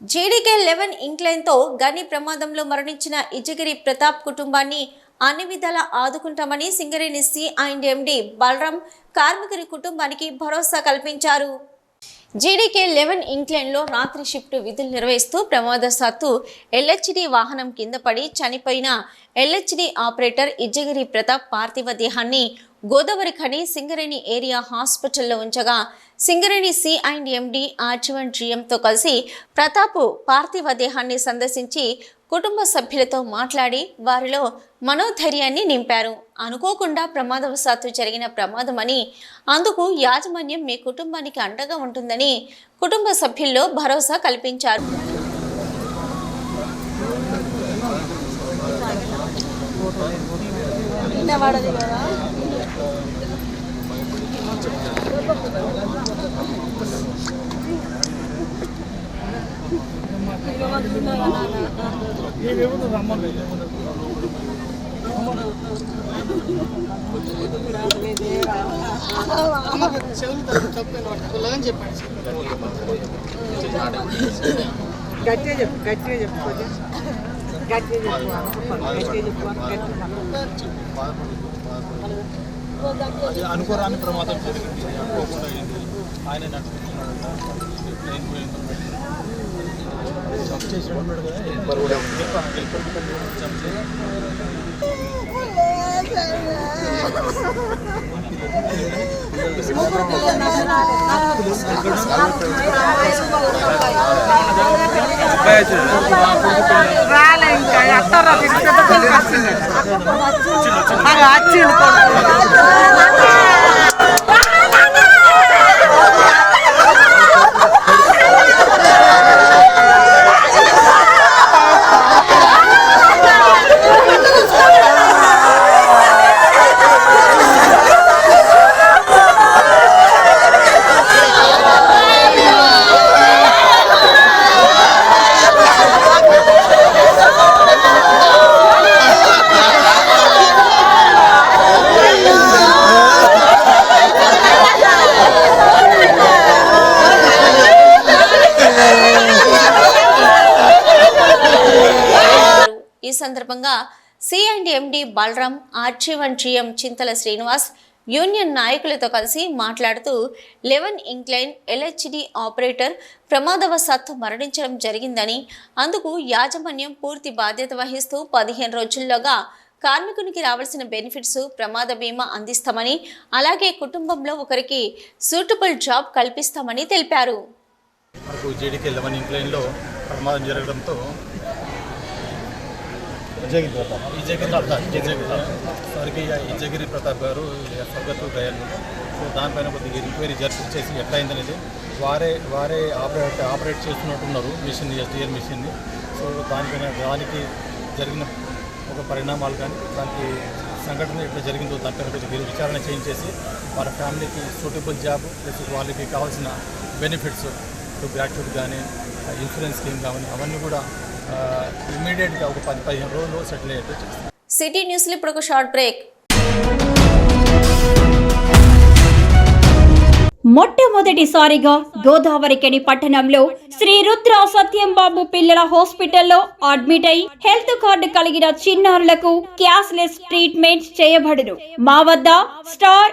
GDK eleven ఇంక్లైన్తో గని ప్రమాదంలో మరణించిన ఇజగిరి ప్రతాప్ కుటుంబాన్ని అన్ని విధాలా ఆదుకుంటామని Singareni C and MD Balram కార్మికుడి కుటుంబానికి భరోసా కల్పించారు. జీడీకే లెవెన్ ఇంక్లైన్లో రాత్రి షిఫ్ట్ విధులు నిర్వహిస్తూ ప్రమాదశాత్తు ఎల్హెచ్డి వాహనం కింద పడి చనిపోయిన ఎల్హెచ్డి ఆపరేటర్ ఇజ్జగిరి ప్రతాప్ పార్థివ దేహాన్ని గోదావరి ఖని సింగరేణి ఏరియా హాస్పిటల్లో ఉంచగా Singareni C and MD RG one జిఎంతో కలిసి ప్రతాప్ పార్థివ దేహాన్ని సందర్శించి కుటుంబ సభ్యులతో మాట్లాడి వారిలో మనోధైర్యాన్ని నింపారు. అనుకోకుండా ప్రమాదవశాత్తు జరిగిన ప్రమాదమని అందుకు యాజమాన్యం మీ కుటుంబానికి అండగా ఉంటుందని కుటుంబ సభ్యుల్లో భరోసా కల్పించారు. గట్టిగా చెప్పు గట్టిగా చెప్పు కొంచెం గట్టిగా చెప్పు గట్టిగా చెప్పు గట్టిగా చెప్పు. అనుకోరాని ప్రమాదం జరిగింది. అనుకోకుండా అయింది ఆయన నడుపుతున్నాడు ట్రైన్ పోయింది జంప్ కదా జంప్ రాలే ఇంకా అట్టారా పెద్ద పిల్లకి వచ్చింది సందర్భంగా C MD Balram RG one GM Chintala Srinivas union నాయకులతో కలిసి మాట్లాడుతూ లెవెన్ ఇంక్లైన్ ఎల్హెచ్డి ఆపరేటర్ ప్రమాదవశాత్తు మరణించడం జరిగిందని అందుకు యాజమాన్యం పూర్తి బాధ్యత వహిస్తూ పదిహేను రోజుల్లోగా కార్మికునికి రావాల్సిన బెనిఫిట్స్ ప్రమాద బీమా అందిస్తామని అలాగే కుటుంబంలో ఒకరికి సూటబుల్ జాబ్ కల్పిస్తామని తెలిపారు. మనకు లెవెన్ ఇంక్లైన్లో ప్రమాదం జరగడంతో విజయగిరి ప్రతాప్. విజయగిరి ప్రతాప్ విజయగిరి వారికి విజయగిరి ప్రతాప్ గారు స్వర్గతు దయాలు. సో దానిపైన కొద్దిగా ఎంక్వైరీ జరిపించేసి చేసి అయిందనేది వారే వారే ఆపరేట్ ఆపరేట్ చేస్తున్నట్టున్నారు మిషన్ ఎస్డిఎల్ మిషన్ని. సో దానిపైన దానికి జరిగిన ఒక పరిణామాలు కానీ దానికి సంఘటన ఎట్లా జరిగిందో దానిపైన కొద్దిగా విచారణ చేయించేసి వాళ్ళ ఫ్యామిలీకి సూటబుల్ జాబ్ ప్లస్ వాళ్ళకి కావాల్సిన బెనిఫిట్స్ ఇప్పుడు గ్రాట్యుడ్ కానీ ఇన్సూరెన్స్ స్కీమ్ కానీ అవన్నీ కూడా ఇమీడియట్గా ఒక పది పదిహేను రోజులు సెటిల్ అయ్యేట్టు చేస్తాం. సిటీ న్యూస్లో ఇప్పుడు ఒక షార్ట్ బ్రేక్. మొట్టమొదటిసారిగా గోదావరికని పట్టణంలో శ్రీ రుద్ర సత్యం బాబు పిల్లల హాస్పిటల్లో అడ్మిట్ అయి హెల్త్ కార్డు కలిగిన చిన్నారులకు క్యాష్లెస్ ట్రీట్మెంట్ చేయబడును. మా వద్ద Star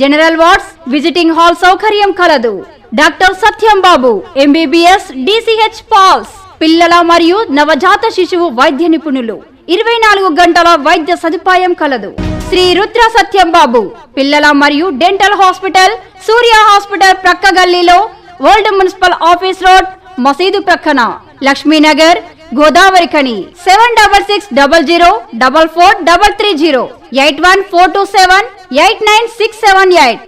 general wards visiting hall సౌకర్యం కలదు. Doctor Satyam Babu MBBS DCH PALS పిల్లల మరియు నవజాత శిశువు వైద్య నిపుణులు. ఇరవై నాలుగు గంటల వైద్య సదుపాయం కలదు. శ్రీ రుద్ర సత్యం బాబు పిల్లల మరియు డెంటల్ హాస్పిటల్ సూర్య హాస్పిటల్ ప్రక్క గల్లీలో వరల్డ్ మున్సిపల్ ఆఫీస్ రోడ్ మసీదు ప్రక్కన. Laxminagar Godavarikhani seven double six double zero double four double three zero eight one four two seven eight nine six seven eight.